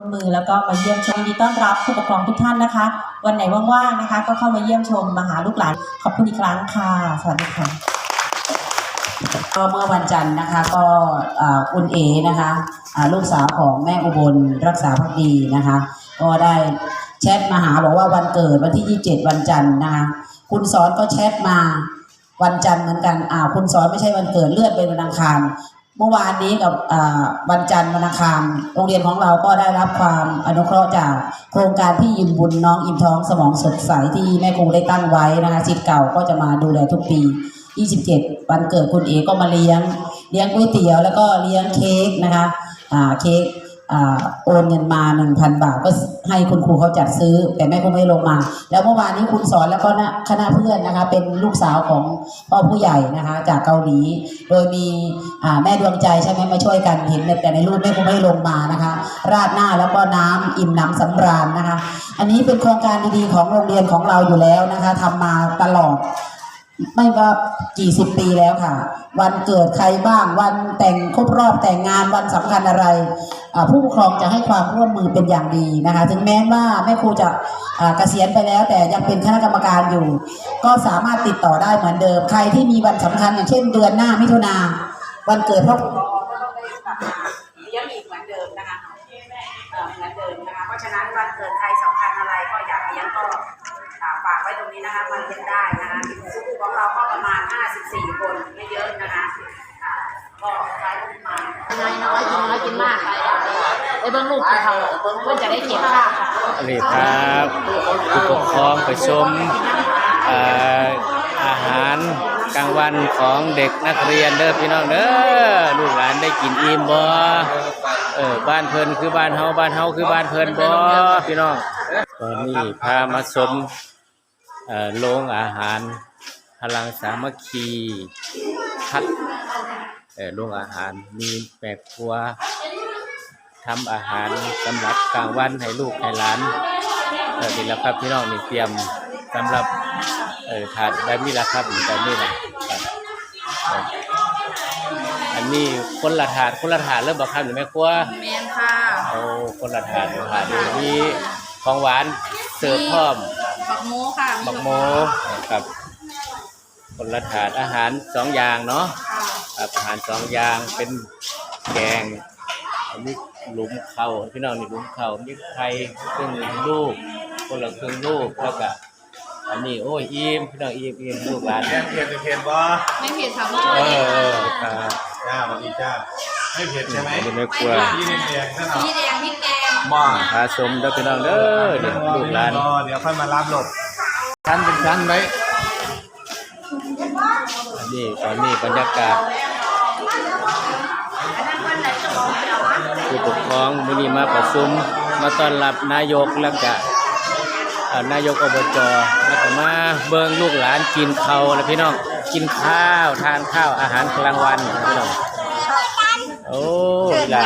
มือแล้วก็มาเยี่ยมชมยินดีต้อนรับผู้ปกครองทุกท่านนะคะ วันไหนว่างๆนะคะ ก็เข้ามาเยี่ยมชมมาหาลูกหลาน ขอบคุณอีกครั้งค่ะสวัสดีค่ะก็เมื่อวันจันทร์นะคะ ก็คุณเอนะคะลูกสาวของแม่อุบลรักษาพักดีนะคะ ก็ได้แชทมาหาบอกว่าวันเกิดวันที่ 27 วันจันทร์นะคะคุณสอนก็แชทมาวันจันทร์เหมือนกันอ่าคุณสอนไม่ใช่วันเกิดเลื่อนเป็นวันอังคาร เมื่อวานนี้กับวันจันทร์วันอังคารโรงเรียนของเราก็ได้รับความอนุเคราะห์จากโครงการพี่ยิมบุญน้องอิ่มท้องสมองสดใสที่แม่ครูได้ตั้งไว้นะคะสิทธิ์เก่าก็จะมาดูแลทุกปี 27 วันเกิดคุณเอก็มาเลี้ยง เลี้ยงก๋วยเตี๋ยวแล้วก็เลี้ยงเค้กนะคะเค้ก โอนเงินมา1,000บาทก็ให้คุณครูเขาจัดซื้อ แต่แม่ครูไม่ลงมา แล้วเมื่อวานนี้คุณสอนแล้วก็คณะเพื่อนนะคะ เป็นลูกสาวของพ่อผู้ใหญ่นะคะ จากเกาหลี โดยมีแม่ดวงใจใช่ไหมมาช่วยกันเห็นแต่ในรูปแม่ครูไม่ลงมานะคะ ราดหน้าแล้วก็น้ำอิ่มน้ำสำราญนะคะ อันนี้เป็นโครงการดีๆของโรงเรียนของเราอยู่แล้วนะคะทำมาตลอด ไม่ว่ากี่สิบปีแล้วค่ะ วันเกิดใครบ้าง วันแต่งครบรอบแต่งงานวันสำคัญอะไร ผู้ปกครองจะให้ความร่วมมือเป็นอย่างดีนะคะ ถึงแม้ว่าแม่ครูจะอ่าเกษียณไปแล้ว แต่ยังเป็นคณะกรรมการอยู่ ก็สามารถติดต่อได้เหมือนเดิม ใครที่มีวันสำคัญอย่างเช่นเดือนหน้ามิถุนาวันเกิดพ่อคุณเลี้ยงอีกเหมือนเดิมนะคะเอ่อเหมือนเดิมนะคะ เพราะฉะนั้นวันเกิดใครสำคัญอะไรก็อยากเลี้ยงก็อ่าฝากไว้ตรงนี้นะคะมันเรียนได้ สุขุของเราก็ประมาณ 54 คนไม่เยอะนะคะอ่าก็ใช้ประมาณน้อยน้อยกินน้อยกินมากไปไปเบิ้งลูกกินเขาเพื่อจะได้เก็บภาพค่ะสวัสดีครับผู้ปกครองไปชมเอ่ออาหารกลางวันของเด็กนักเรียนเด้อพี่น้องเด้อลูกหลานได้กินอิ่มบ่เออบ้านเพิ่นคือบ้านเฮาบ้านเฮาคือบ้านเพิ่นบ่พี่น้องตอนนี้พามาชมเอ่อ โรงอาหารพลังสามัคคีพัดเอ่อโรงอาหารมีแม่ครัวทำอาหารสำหรับกลางวันให้ลูกให้หลานเออนี่แหละครับพี่น้องนี่เตรียมสำหรับเออถาดแบบนี้แหละครับแบบนี้นะครับเอออันนี้คนละถาดคนละถาดเริ่มบอกครับหรือแม่ครัวแมนค่ะเอาคนละถาดถาดนี้มีของหวานเสิร์ฟพร้อม บักโมค่ะบักโมนะครับคนละถาดอาหารสองอย่างเนาะครับอาหารสองอย่างเป็นแกงอันนี้หลุมเขาพี่น้องนี่หลุมเขามีไข่ครึ่งลูกคนละครึ่งลูกแล้วก็อันนี้โอ้ยอิ่มพี่น้องอิ่มอิ่มลูกหลานแกงเผ็ดหรือเผ็ดบ่ไม่เผ็ดค่ะไม่เอเผ็ดอเอค่ะอครับจ้าสวัสดีจ้าไม่เผ็ดใช่ไหมอันนี้ไม่กลัวพี่นี่แดงซะหน่อยพี่แดงพี่แกง บ่พาชมเด้อพี่น้องเด้อเดี๋ยวลูกหลานรอเดี๋ยวค่อยมารับหลบชั้นเป็นชั้นไว้อันนี้ตอนนี้บรรยากาศผู้ปกครองมื้อนี้มาประชุมมาต้อนรับนายกแล้วก็เอ่อนายกอบจแล้วก็มาเบิ่งลูกหลานกินข้าวแล้วพี่น้องกินข้าวทานข้าวอาหารกลางวันนะพี่น้องโอ้ยล่ะ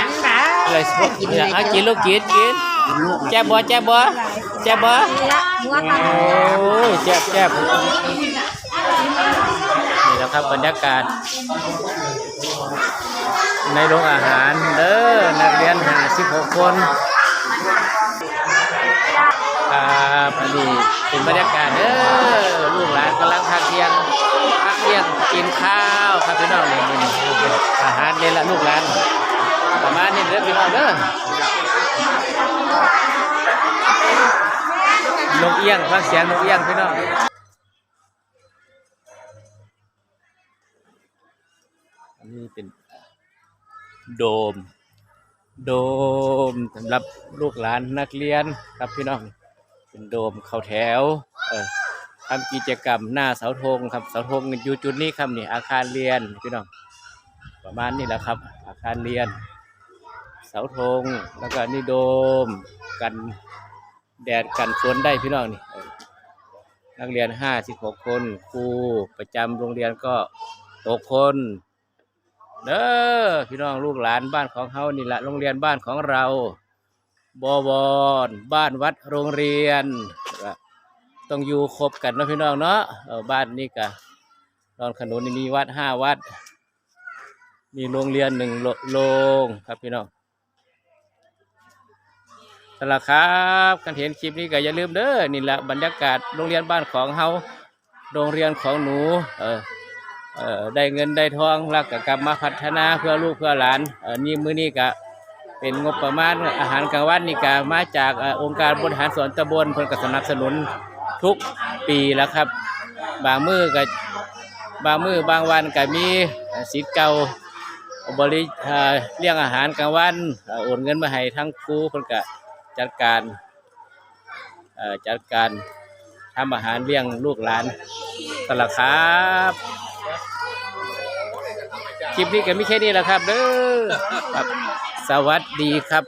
อะไรพวกกินอะกินลูกกินกินแจ๊บบ่แจ๊บบ่แจ๊บบ่โอ้ยแจ๊บแจ๊บนี่แหละครับบรรยากาศ ในโรงอาหารเด้อนักเรียน56คนครับอันนี้เป็นบรรยากาศเด้อลูกหลานกำลังพักเที่ยงพักเที่ยงกินข้าวครับพี่น้องนี่นี่อาหารเนี่ยละลูกหลาน ประมาณนี้เด้อพี่น้องเด้อนกเอี้ยงฟังเสียงนกเอี้ยงพี่น้องอันนี้เป็นโดม โดมสำหรับลูกหลานนักเรียนครับพี่น้อง เป็นโดมเข้าแถว เออทำกิจกรรมหน้าเสาธงครับเสาธงอยู่จุดนี้ครับนี่อาคารเรียนพี่น้องประมาณนี้แหละครับ อาคารเรียน เสาธงแล้วก็นี่โดมกันแดดกันฝนได้พี่น้องนี่นักเรียนห้าสิบหกคนครูประจำโรงเรียนก็หกคนเด้อพี่น้องลูกหลานบ้านของเฮานี่แหละโรงเรียนบ้านของเราบวรบ้านวัดโรงเรียน ต้องอยู่ครบกันนะพี่น้องเนาะบ้านนี้กะดอนขนุนนี่มีวัดห้าวัด มีโรงเรียนหนึ่งโรงครับพี่น้อง สละครับกันเห็นคลิปนี้ก็อย่าลืมเด้อนี่แหละบรรยากาศโรงเรียนบ้านของเฮาโรงเรียนของหนู เออเออได้เงินได้ทองแล้วก็กลับมาพัฒนาเพื่อลูกเพื่อหลานเออนี่มื้อนี้ก็เป็นงบประมาณอาหารกลางวันนี่ก็มาจากเอ่อองค์การบริหารส่วนตำบลเพิ่นก็สนับสนุนทุกปีแล้วครับ บางมื้อก็บางมื้อบางวันก็มีเอ่อสิทธิ์เก่า บริเอ่อเลี้ยงอาหารกลางวันเอ่อโอนเงินมาให้ทั้งครูเพิ่นก็ จัดการเอ่อจัดการทำอาหารเลี้ยงลูกหลานตละครับคลิปนี้ก็มีแค่นี้แหละครับเด้อครับ สวัสดีครับ